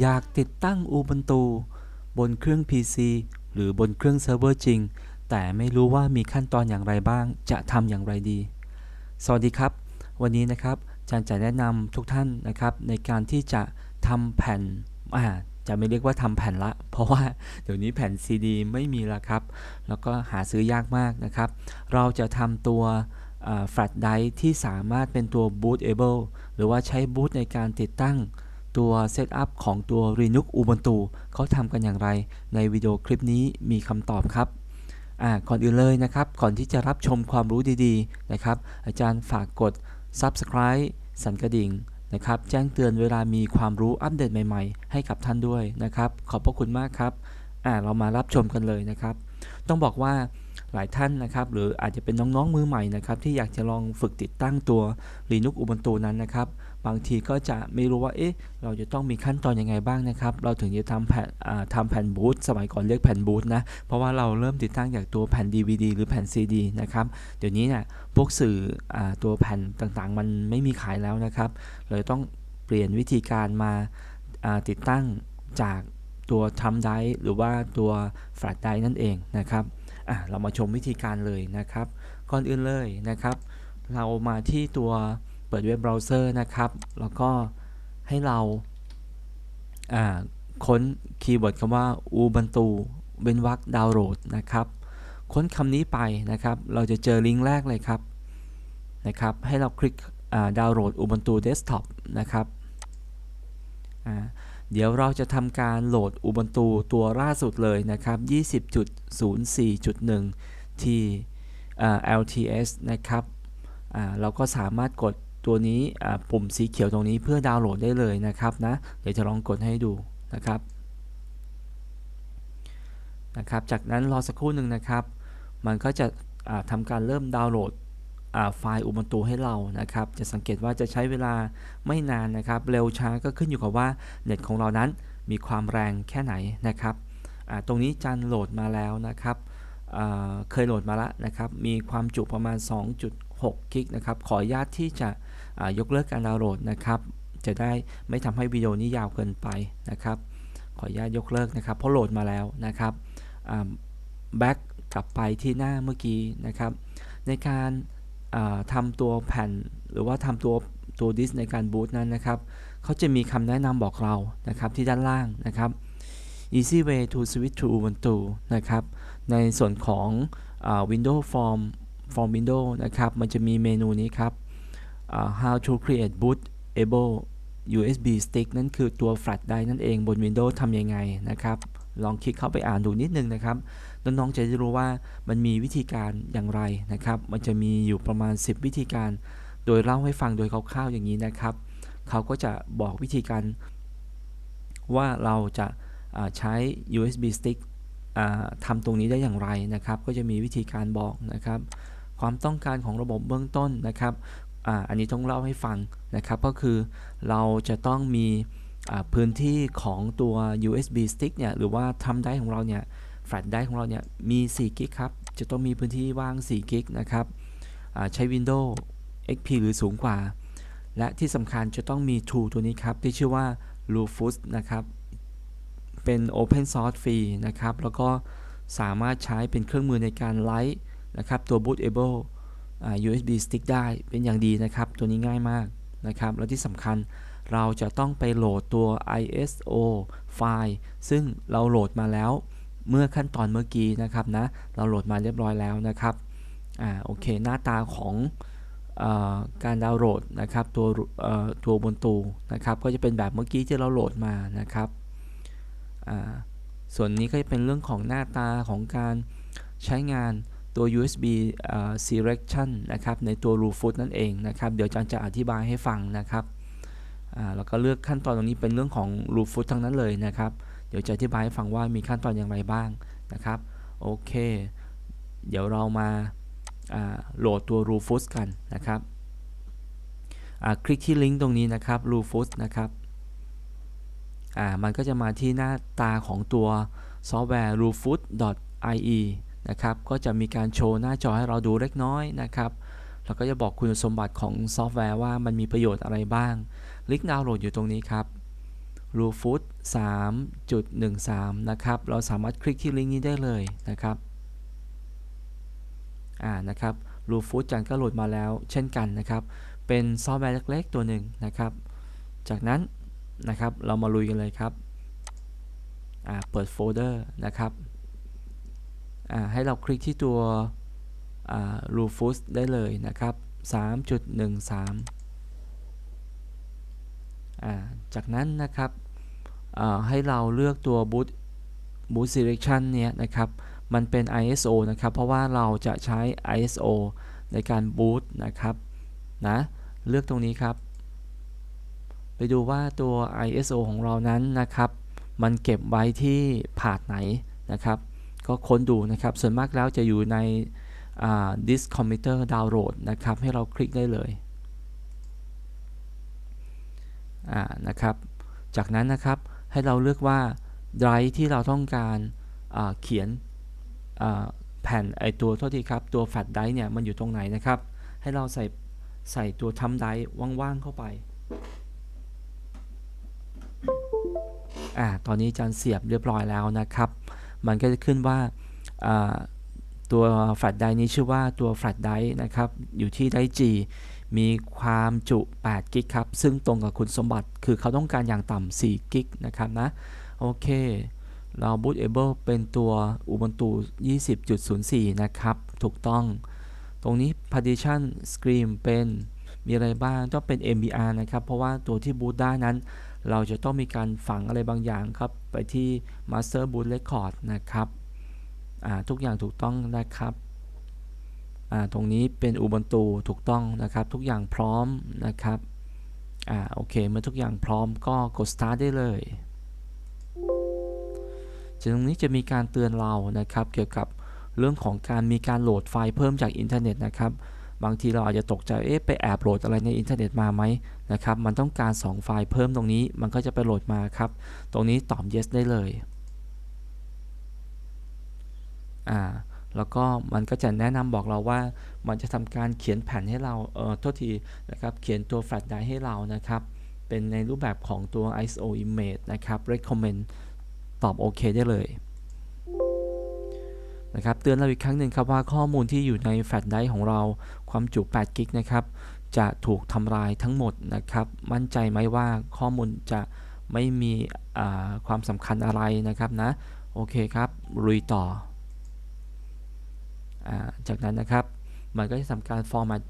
อยากติดตั้ง Ubuntu บนเครื่อง PC หรือบนเครื่องเซิร์ฟเวอร์จริง แต่ไม่รู้ว่ามีขั้นตอนอย่างไรบ้าง จะทำอย่างไรดี สวัสดีครับ วันนี้นะครับอาจารย์จะแนะนำทุกท่านนะครับ ในการที่จะทำแผ่นอ่าจะไม่เรียกว่าทำแผ่นละ เพราะว่าเดี๋ยวนี้แผ่น CD ไม่มีแล้วครับ แล้วก็หาซื้อยากมากนะครับ เราจะทำตัวแฟลชไดร์ที่สามารถเป็นตัว bootable หรือว่าใช้บูตในการติดตั้ง ตัวเซตอัพของตัว Linux Ubuntu เขาทำกันอย่างไร ในวิดีโอคลิปนี้มีคำตอบครับอ่าก่อนอื่นเลยนะครับ ก่อนที่จะรับชมความรู้ดีๆนะครับ อาจารย์ฝากกด Subscribe สั่นกระดิ่งนะครับ แจ้งเตือนเวลามีความรู้อัปเดตใหม่ๆ ให้กับท่านด้วยนะครับ ขอบพระคุณมากครับอ่าเรามารับชมกันเลยนะครับ ต้องบอกว่าหลายท่านนะครับหรืออาจจะเป็นน้องๆมือใหม่นะครับที่อยากจะลองฝึกติดตั้งตัว Linux Ubuntu นั้นนะครับ บางทีก็จะไม่รู้ว่าเอ๊ะเราจะต้องมีขั้นตอนยังไงบ้างนะครับ เราถึงจะทำแผ่นทำแผ่นบูตสมัยก่อนเรียกแผ่นบูตนะ เพราะว่าเราเริ่มติดตั้งจากตัวแผ่น DVD หรือแผ่น CD นะครับ เดี๋ยวนี้เนี่ยพวกสื่ออตัวแผ่นต่างๆ มันไม่มีขายแล้วนะครับเลยต้องเปลี่ยนวิธีการมาติดตั้งจากตัวทำไดหรือว่าตัวแฟลชไดนั่นเองนะครับเรามาชมวิธีการเลยนะครับ ก่อนอื่นเลยนะครับ เรามาที่ตัว เปิดเว็บเบราว์เซอร์นะครับ แล้วก็ให้เราค้นคีย์เวิร์ดคำว่า Ubuntu เว้นวรรคดาวน์โหลดนะครับ ค้นคำนี้ไปนะครับ เราจะเจอลิงก์แรกเลยครับนะครับ ให้เราคลิกดาวน์โหลด Ubuntu Desktop นะครับเดี๋ยวเราจะทำการโหลด Ubuntu ตัวล่าสุดเลยนะครับ 20.04.1 ที่ LTS นะครับเราก็สามารถกด ตัวนี้ปุ่มสีเขียวตรงนี้เพื่อดาวน์โหลดได้เลยนะครับนะเดี๋ยวจะลองกดให้ดูนะครับนะครับ จากนั้นรอสักครู่หนึ่งนะครับ มันก็จะทำการเริ่มดาวน์โหลดไฟล์ Ubuntu ให้เรานะครับ จะสังเกตว่าจะใช้เวลาไม่นานนะครับ เร็วช้าก็ขึ้นอยู่กับว่าเน็ตของเรานั้นมีความแรงแค่ไหนนะครับตรงนี้จันโหลดมาแล้วนะครับเคยโหลดมาแล้วนะครับ มีความจุประมาณ 2.6 กิกนะครับ ขออนุญาตที่จะ ยกเลิกการดาวน์โหลดนะครับ จะได้ไม่ทำให้วิดีโอนี้ยาวเกินไปนะครับ ขออนุญาตยกเลิกนะครับ เพราะโหลดมาแล้วนะครับแบ็กกลับไปที่หน้าเมื่อกี้นะครับ ในการทำตัวแผ่นหรือว่าทำตัวตัวดิสในการบูตนั้นนะครับเขาจะมีคำแนะนำบอกเรานะครับที่ด้านล่างนะครับ easy way to switch to Ubuntu นะครับ ในส่วนของ Windows Form Form Windows นะครับ มันจะมีเมนูนี้ครับ how to create bootable USB stick นั่นคือตัว flash drive นั่นเองบน Windows ทำยังไงนะครับ ลองคลิกเข้าไปอ่านดูนิดนึงนะครับน้องๆจะได้รู้ว่ามันมีวิธีการอย่างไรนะครับ มันจะมีอยู่ประมาณ 10 วิธีการ โดยเล่าให้ฟังโดยคร่าวๆอย่างนี้นะครับ เขาก็จะบอกวิธีการว่าเราจะใช้ USB stick ทำตรงนี้ได้อย่างไรนะครับ ก็จะมีวิธีการบอกนะครับ ความต้องการของระบบเบื้องต้นนะครับ ออันนี้ต้องเล่าให้ฟังนะครับ ก็คือเราจะต้องมีพื้นที่ของตัว USB stick เนี่ย หรือว่าทำได้ของเราเนี่ยแฟลชไดร์ของเราเนี่ย มี4กิกครับ จะต้องมีพื้นที่ว่าง4กิกนะครับใช้ Windows XP หรือสูงกว่า และที่สำคัญจะต้องมี tool ตัวนี้ครับ ที่ชื่อว่า Rufus นะครับ เป็น Open Source ฟรีนะครับ แล้วก็สามารถใช้เป็นเครื่องมือในการไลฟ์นะครับ ตัว bootable USB stick ได้เป็นอย่างดีนะครับ ตัวนี้ง่ายมากนะครับ แล้วที่สำคัญเราจะต้องไปโหลดตัว ISO ไฟล์ ซึ่งเราโหลดมาแล้วเมื่อขั้นตอนเมื่อกี้นะครับนะ เราโหลดมาเรียบร้อยแล้วนะครับ อ่า โอเค หน้าตาของอการดาวน์โหลดนะครับตัวตัวบนตูนะครับ ก็จะเป็นแบบเมื่อกี้ที่เราโหลดมานะครับ อ่า ส่วนนี้ก็จะเป็นเรื่องของหน้าตาของการใช้งาน ตัว USB selection นะครับในตัว Rufus นั่นเองนะครับ เดี๋ยวจันจะอธิบายให้ฟังนะครับแล้วก็เลือกขั้นตอนตรงนี้เป็นเรื่องของ Rufus ทั้งนั้นเลยนะครับ เดี๋ยวจะอธิบายให้ฟังว่ามีขั้นตอนอย่างไรบ้างนะครับ โอเค เดี๋ยวเรามาโหลดตัว Rufus กันนะครับคลิกที่ลิงก์ตรงนี้นะครับ Rufus นะครับมันก็จะมาที่หน้าตาของตัวซอฟต์แวร์ rufus.ie นะครับ ก็จะมีการโชว์หน้าจอให้เราดูเล็กน้อยนะครับ แล้วก็จะบอกคุณสมบัติของซอฟต์แวร์ว่ามันมีประโยชน์อะไรบ้าง ลิงก์ดาวน์โหลดอยู่ตรงนี้ครับ r u f o o d 3.13 นะครับ เราสามารถคลิกที่ลิงก์นี้ได้เลยนะครับ อ่า นะครับ r u f o o d จันก็โหลดมาแล้วเช่นกันนะครับ เป็นซอฟต์แวร์เล็กๆ ตัวหนึ่งนะครับ จากนั้นนะครับ เรามาลุยกันเลยครับ อ่า เปิดโฟลเดอร์นะครับ ให้เราคลิกที่ตัว r u f o o d ได้เลยนะครับ 3.13อ่าจากนั้นนะครับให้เราเลือกตัว boot boot selection เนี้ยนะครับ มันเป็น ISO นะครับ เพราะว่าเราจะใช้ ISO ในการ boot นะครับนะเลือกตรงนี้ครับ ไปดูว่าตัว ISO ของเรานั้นนะครับ มันเก็บไว้ที่ผาดไหนนะครับ ก็ค้นดูนะครับ ส่วนมากแล้วจะอยู่ใน disk computer download นะครับ ให้เราคลิกได้เลยนะครับ จากนั้นนะครับให้เราเลือกว่า drive ที่เราต้องการเขียนแผ่นไอตัวโทษทีครับ ตัวแฟลชไดร์เนี่ยมันอยู่ตรงไหนนะครับ ให้เราใส่ใส่ตัวทำไดร์ว่างๆเข้าไปอ่าตอนนี้จานเสียบเรียบร้อยแล้วนะครับ มันก็จะขึ้นว่าตัวแฟลชไดร์นี้ชื่อว่าตัวแฟลชไดร์นะครับ อยู่ที่ไดร์ G มีความจุ8กิกครับ ซึ่งตรงกับคุณสมบัติ คือเขาต้องการอย่างต่ำ4กิกนะครับนะ โอเค เรา bootable เป็นตัว Ubuntu 20.04 นะครับ ถูกต้อง ตรงนี้ partition screen เป็นมีอะไรบ้างต้องเป็น MBR นะครับ เพราะว่าตัวที่ boot ได้นั้น เราจะต้องมีการฝังอะไรบางอย่างครับ ไปที่ master boot record นะครับ ทุกอย่างถูกต้องนะครับตรงนี้เป็น Ubuntu ถูกต้องนะครับ ทุกอย่างพร้อมนะครับอ่าโอเค เมื่อทุกอย่างพร้อมก็กด start ได้เลยจากตรงนี้จะมีการเตือนเรานะครับ เกี่ยวกับเรื่องของการมีการโหลดไฟล์เพิ่มจากอินเทอร์เน็ตนะครับ บางทีเราอาจจะตกใจเอ๊ะไปแอบโหลดอะไรในอินเทอร์เน็ตมาไหมนะครับมันต้องการ 2 ไฟล์เพิ่มตรงนี้มันก็จะไปโหลดมาครับ ตรงนี้ตอบ yes ได้เลยอ่าแล้วก็มันก็จะแนะนำบอกเราว่ามันจะทำการเขียนแผ่นให้เราเอ่อโทษทีนะครับเขียนตัวแฟลชไดร์ให้เรานะครับ เป็นในรูปแบบของตัว ISO image นะครับ recommend ตอบโอเคได้เลย นะครับเตือนเราอีกครั้งหนึ่งครับว่าข้อมูลที่อยู่ในแฟลชไดร์ของเราความจุ8กิกนะครับจะถูกทำลายทั้งหมดนะครับ มั่นใจไหมว่าข้อมูลจะไม่มีความสำคัญอะไรนะครับนะ โอเคครับลุยต่อจากนั้นนะครับ มันก็จะทำการฟอร์มต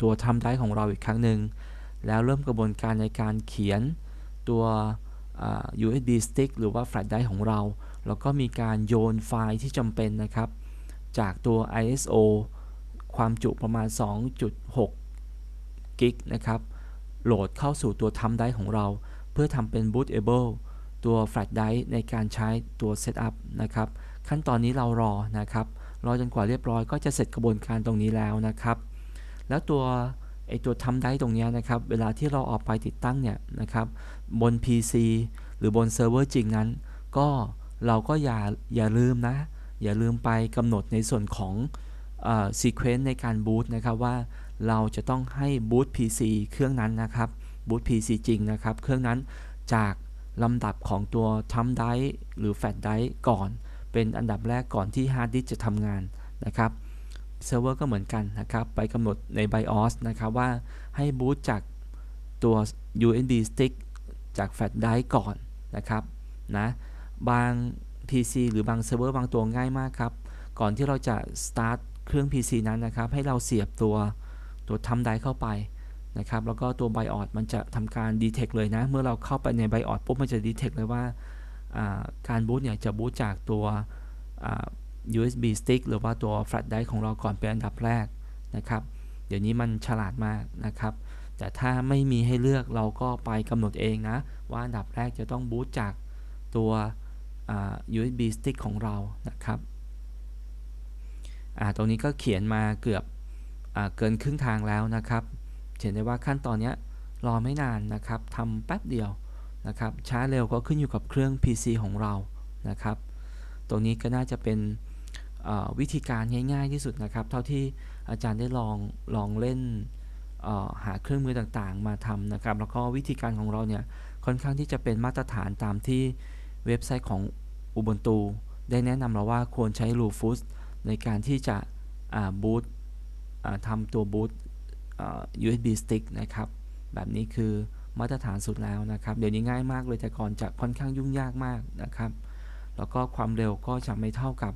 ตัวทำได้ของเราอีกครั้งหนึ่ง แล้วเริ่มกระบวนการในการเขียนตัว USB stick หรือว่าแฟลชไดร์ของเรา แล้วก็มีการโยนไฟล์ที่จำเป็นนะครับ จากตัว ISO ความจุประมาณ 2.6 กิกนะครับ โหลดเข้าสู่ตัวทำได้ของเรา เพื่อทำเป็น bootable ตัวแฟลชไดร์ในการใช้ตัว setup นะครับ ขั้นตอนนี้เรารอนะครับ รอจนกว่าเรียบร้อยก็จะเสร็จกระบวนการตรงนี้แล้วนะครับ แล้วตัวไอตัวทำได้ตรงนี้นะครับ เวลาที่เราออกไปติดตั้งเนี่ยนะครับ บน PC หรือบนเซิร์ฟเวอร์จริงนั้น ก็ เราก็อย่าอย่าลืมนะ อย่าลืมไปกำหนดในส่วนของซีเควนต์ในการบูตนะครับว่าเราจะต้องให้บูต PC เครื่องนั้นนะครับบูต PC จริงนะครับ เครื่องนั้นจากลำดับของตัวทำได้หรือแฟลชไดก่อน เป็นอันดับแรกก่อนที่ฮาร์ดดิสจะทำงานนะครับเซิร์ฟเวอร์ก็เหมือนกันนะครับ ไปกำหนดใน BIOS นะครับว่าให้บูตจากตัว USB stick จากแฟลชไดร์ก่อนนะครับนะ บาง PC หรือบางเซิร์ฟเวอร์บางตัวง่ายมากครับ ก่อนที่เราจะ start เครื่อง PC นั้นนะครับ ให้เราเสียบตัวตัวทำไดร์เข้าไปนะครับ แล้วก็ตัว BIOS มันจะทำการ detect เลยนะ เมื่อเราเข้าไปใน BIOS ปุ๊บมันจะ detect เลยว่าการบูตเนี่ยจะบูตจากตัว USB stick หรือว่าตัว flash drive ของเราก่อนเป็นอันดับแรกนะครับ เดี๋ยวนี้มันฉลาดมากนะครับ แต่ถ้าไม่มีให้เลือกเราก็ไปกำหนดเองนะ ว่าอันดับแรกจะต้องบูตจากตัว USB stick ของเรานะครับตรงนี้ก็เขียนมาเกือบเกินครึ่งทางแล้วนะครับเห็นได้ว่าขั้นตอนนี้รอไม่นานนะครับทำแป๊บเดียวนะครับ ช้าเร็วก็ขึ้นอยู่กับเครื่อง PC ของเรานะครับ ตรงนี้ก็น่าจะเป็นวิธีการง่ายๆที่สุดนะครับ เท่าที่อาจารย์ได้ลองลองเล่นหาเครื่องมือต่างๆ มาทำนะครับ แล้วก็วิธีการของเราเนี่ยค่อนข้างที่จะเป็นมาตรฐานตามที่ เว็บไซต์ของ Ubuntu ได้แนะนำเราว่าควรใช้ Rufus ในการที่จะบูตทำตัวบูต USB stick นะครับ แบบนี้คือมาตรฐานสุดแล้วนะครับ เดี๋ยวนี้ง่ายมากเลยแต่ก่อนจะค่อนข้างยุ่งยากมากนะครับ แล้วก็ความเร็วก็จะไม่เท่ากับ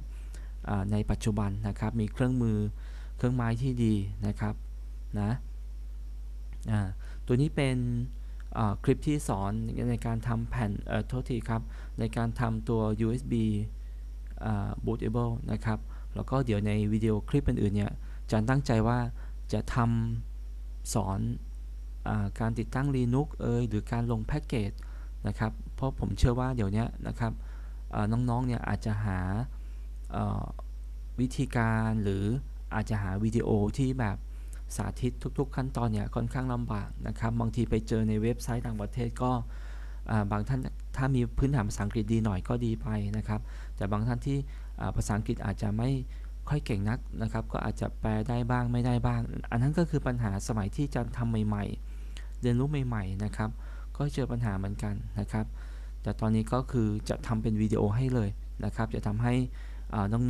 ในปัจจุบันนะครับ มีเครื่องมือเครื่องไม้ที่ดีนะครับนะตัวนี้เป็น คลิปที่สอนในการทำแผ่นโทษทีครับ ในการทำตัว USB bootable นะครับ แล้วก็เดี๋ยวในวิดีโอคลิปอื่นๆเนี่ยจันตั้งใจว่าจะทำสอนอการติดตั้ง Linux เอยหรือการลงแพ็กเกจนะครับ เพราะผมเชื่อว่าเดี๋ยวนี้นะครับน้องๆเนี่ยอาจจะหาวิธีการหรืออาจจะหาวิดีโอที่แบบ สาธิตทุก ๆ ขั้นตอนเนี่ยค่อนข้างลำบากนะครับบางทีไปเจอในเว็บไซต์ต่างประเทศก็บางท่านถ้ามีพื้นฐานภาษาอังกฤษดีหน่อยก็ดีไปนะครับ แต่บางท่านที่ภาษาอังกฤษอาจจะไม่ค่อยเก่งนักนะครับ ก็อาจจะแปลได้บ้างไม่ได้บ้าง อันนั้นก็คือปัญหาสมัยที่จะทำใหม่ๆ เรียนรู้ใหม่ๆนะครับ ก็เจอปัญหาเหมือนกันนะครับ แต่ตอนนี้ก็คือจะทำเป็นวิดีโอให้เลยนะครับ จะทำให้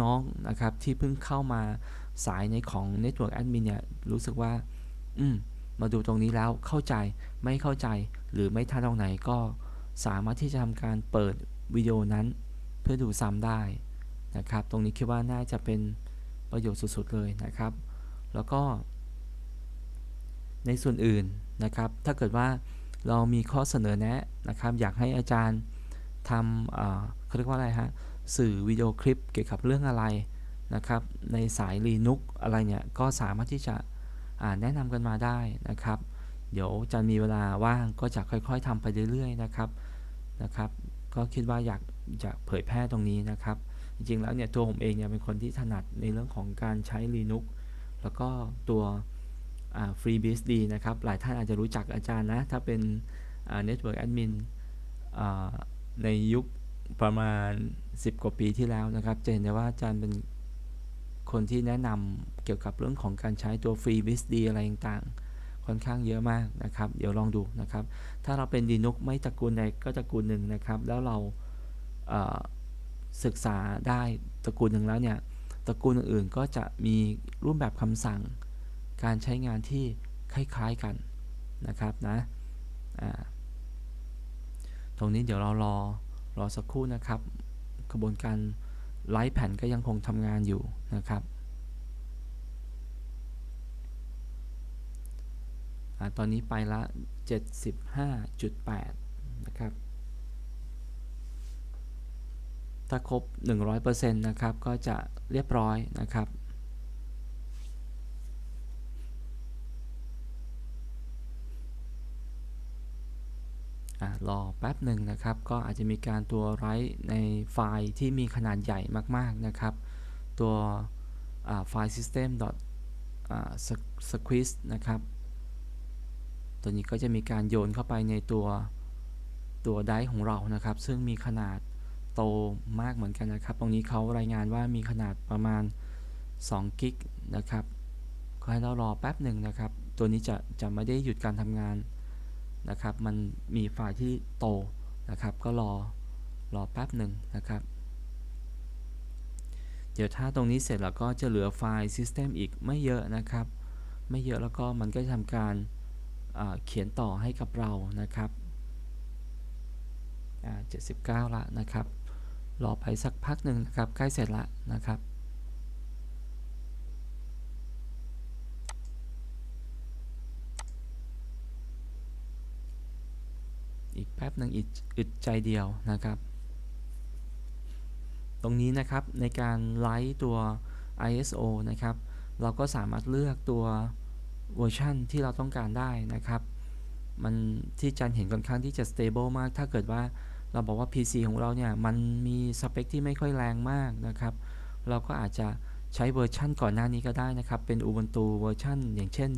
น้องๆนะครับที่เพิ่งเข้ามา สายในของ Network Admin เนี่ยรู้สึกว่า อืม มาดูตรงนี้แล้วเข้าใจไม่เข้าใจหรือไม่ทันตรงไหนก็สามารถที่จะทำการเปิดวิดีโอนั้น เพื่อดูซ้ำได้นะครับ ตรงนี้คิดว่าน่าจะเป็นประโยชน์สุดๆเลยนะครับ แล้วก็ ในส่วนอื่นนะครับ ถ้าเกิดว่าเรามีข้อเสนอแนะนะครับ อยากให้อาจารย์ทำเขาเรียกว่าอะไรฮะ สื่อวิดีโอคลิปเกี่ยวกับเรื่องอะไร นะครับ ในสาย Linux อะไรเนี่ยก็สามารถที่จะแนะนำกันมาได้นะครับ เดี๋ยวจะมีเวลาว่างก็จะค่อยๆทำไปเรื่อยๆนะครับนะครับ ก็คิดว่าอยากจะเผยแพร่ตรงนี้นะครับ จริงๆแล้วเนี่ยตัวผมเองเนี่ยเป็นคนที่ถนัดในเรื่องของการใช้ Linux แล้วก็ตัว FreeBSD นะครับ หลายท่านอาจจะรู้จักอาจารย์นะ ถ้าเป็น Network Admin ในยุคประมาณ 10 กว่าปีที่แล้วนะครับ จะเห็นได้ว่าอาจารย์เป็น คนที่แนะนำเกี่ยวกับเรื่องของการใช้ตัว FreeBSD อะไรต่างๆ ค่อนข้างเยอะมากนะครับ เดี๋ยวลองดูนะครับ ถ้าเราเป็น Linux ไม่ตระกูลใดก็ตระกูลหนึ่งนะครับ แล้วเราศึกษาได้ตระกูลหนึ่งแล้วเนี่ย ตระกูลอื่นๆก็จะมีรูปแบบคำสั่ง การใช้งานที่คล้ายๆกันนะครับนะตรงนี้เดี๋ยวเรารอรอสักครู่นะครับกระบวนการ ไลฟ์แผ่นก็ยังคงทำงานอยู่นะครับอตอนนี้ไปละ 75.8 นะครับ ถ้าครบ 100%นะครับ ก็จะเรียบร้อยนะครับ รอแป๊บหนึ่งนะครับ ก็อาจจะมีการตัวไรในไฟล์ที่มีขนาดใหญ่มากๆนะครับ ตัวไฟล์ system squeeze นะครับ ตัวนี้ก็จะมีการโยนเข้าไปในตัวตัวไดร์ของเรานะครับ ซึ่งมีขนาดโตมากเหมือนกันนะครับ ตรงนี้เขารายงานว่ามีขนาดประมาณ2กิกนะครับ ก็ให้เรารอแป๊บหนึ่งนะครับ ตัวนี้จะจะไม่ได้หยุดการทำงาน นะครับ มันมีไฟล์ที่โตนะครับ ก็รอรอแป๊บหนึ่งนะครับ เดี๋ยวถ้าตรงนี้เสร็จแล้วก็จะเหลือไฟล์ System อีกไม่เยอะนะครับ ไม่เยอะแล้วก็มันก็จะทำการเขียนต่อให้กับเรานะครับ79ละนะครับ รอไปสักพักหนึ่งนะครับ ใกล้เสร็จละนะครับอีกแป๊บหนึ่งอึดใจเดียวนะครับ ตรงนี้นะครับในการไลท์ตัว ISO นะครับ เราก็สามารถเลือกตัวเวอร์ชันที่เราต้องการได้นะครับ มันที่จันเห็นค่อนข้างที่จะ stable มาก ถ้าเกิดว่าเราบอกว่า PC ของเราเนี่ย มันมีสเปคที่ไม่ค่อยแรงมากนะครับ เราก็อาจจะใช้เวอร์ชันก่อนหน้านี้ก็ได้นะครับ เป็น Ubuntu เวอร์ชันอย่างเช่น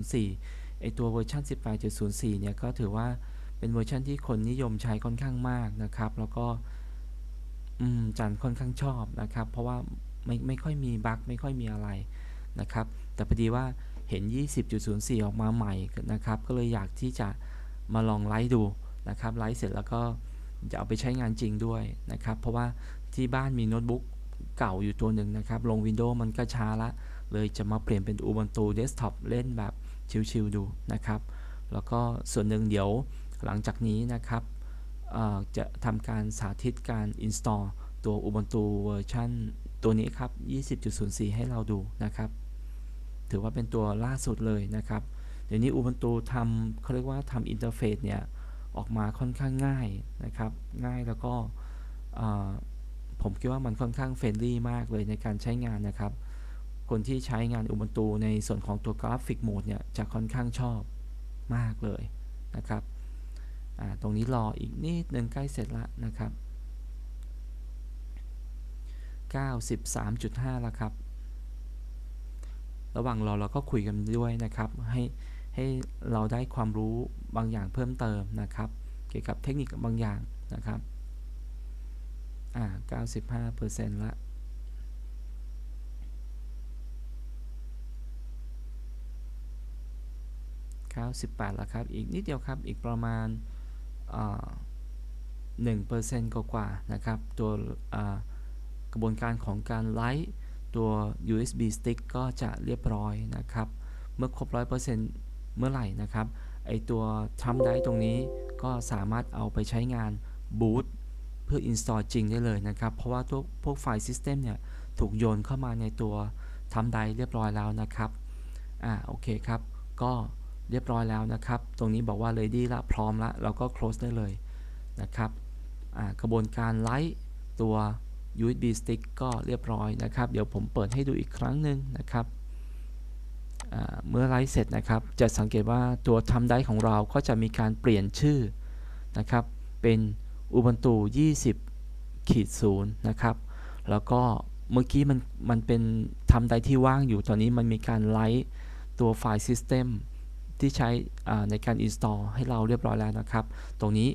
18.04 ไอตัวเวอร์ชัน18.04 เนี่ย ก็ถือว่า เป็นเวอร์ชันที่คนนิยมใช้ค่อนข้างมากนะครับ แล้วก็จันค่อนข้างชอบนะครับ เพราะว่าไม่ไม่ค่อยมีบั๊กไม่ค่อยมีอะไรนะครับ แต่พอดีว่าเห็น 20.04 ออกมาใหม่นะครับ ก็เลยอยากที่จะมาลองไลฟ์ดูนะครับไลฟ์เสร็จแล้วก็จะเอาไปใช้งานจริงด้วยนะครับ เพราะว่าที่บ้านมีโน้ตบุ๊กเก่าอยู่ตัวหนึ่งนะครับ ลง Windows มันก็ช้าละ เลยจะมาเปลี่ยนเป็น Ubuntu Desktop เล่นแบบชิลๆดูนะครับ แล้วก็ส่วนหนึ่งเดี๋ยว หลังจากนี้นะครับจะทำการสาธิตการ install ตัว Ubuntu เวอร์ชันตัวนี้ครับ 20.04 ให้เราดูนะครับ ถือว่าเป็นตัวล่าสุดเลยนะครับ เดี๋ยวนี้ Ubuntu ทำเขาเรียกว่าทำอินเทอร์เฟซเนี่ย ออกมาค่อนข้างง่ายนะครับ ง่ายแล้วก็ผมคิดว่ามันค่อนข้างเฟรนลี่มากเลยในการใช้งานนะครับ คนที่ใช้งาน Ubuntu ในส่วนของตัวกราฟิกโหมดเนี่ย จะค่อนข้างชอบมากเลยนะครับ ตรงนี้รออีกนิดหนึ่งใกล้เสร็จล้วนะครับ 93.5แล้วครับ ระหว่างรอเราก็คุยกันด้วยนะครับ ให้ให้เราได้ความรู้บางอย่างเพิ่มเติมนะครับ เกี่ยวกับเทคนิคบางอย่างนะครับอ่า95%ละ98แล้วครับ อีกนิดเดียวครับ อีกประมาณ หนึ่งเปอร์เซ็นต์กว่าๆนะครับ ตัวกระบวนการของการไลท์ตัว USB stick ก็จะเรียบร้อยนะครับ เมื่อครบ 100%เมื่อไหร่นะครับ ไอตัวทำได้ตรงนี้ก็สามารถเอาไปใช้งานบูตเพื่อ install จริงได้เลยนะครับ เพราะว่าตัวพวกไฟล์ System เนี่ย ถูกโยนเข้ามาในตัวทำได้เรียบร้อยแล้วนะครับ อ่า โอเคครับ ก็ เรียบร้อยแล้วนะครับ ตรงนี้บอกว่า ready ละพร้อมละเราก็ close ได้เลยนะครับกระบวนการไลท์ตัว USB stick ก็เรียบร้อยนะครับ เดี๋ยวผมเปิดให้ดูอีกครั้งหนึ่งนะครับเมื่อไลท์เสร็จนะครับ จะสังเกตว่าตัวทำได้ของเราก็จะมีการเปลี่ยนชื่อนะครับ เป็น Ubuntu 20ขีด0นะครับ แล้วก็เมื่อกี้มันมันเป็นทำได้ที่ว่างอยู่ ตอนนี้มันมีการไลท์ตัวไฟล์ System ที่ใช้ในการ install ให้เราเรียบร้อยแล้วนะครับ ตรงนี้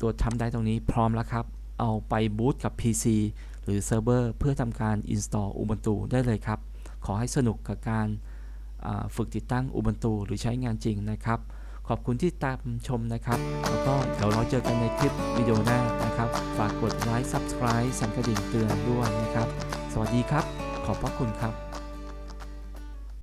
ตัวทำได้ตรงนี้พร้อมแล้วครับ เอาไปบูตกับ PC หรือเซิร์ฟเวอร์เพื่อทำการ install Ubuntu ได้เลยครับ ขอให้สนุกกับการฝึกติดตั้ง Ubuntu หรือใช้งานจริงนะครับ ขอบคุณที่ตามชมนะครับ แล้วก็เดี๋ยวเราเจอกันในคลิปวิดีโอหน้านะครับ ฝากกดไลค์ Subscribe สั่นกระดิ่งเตือนด้วยนะครับ สวัสดีครับ ขอบพระคุณครับ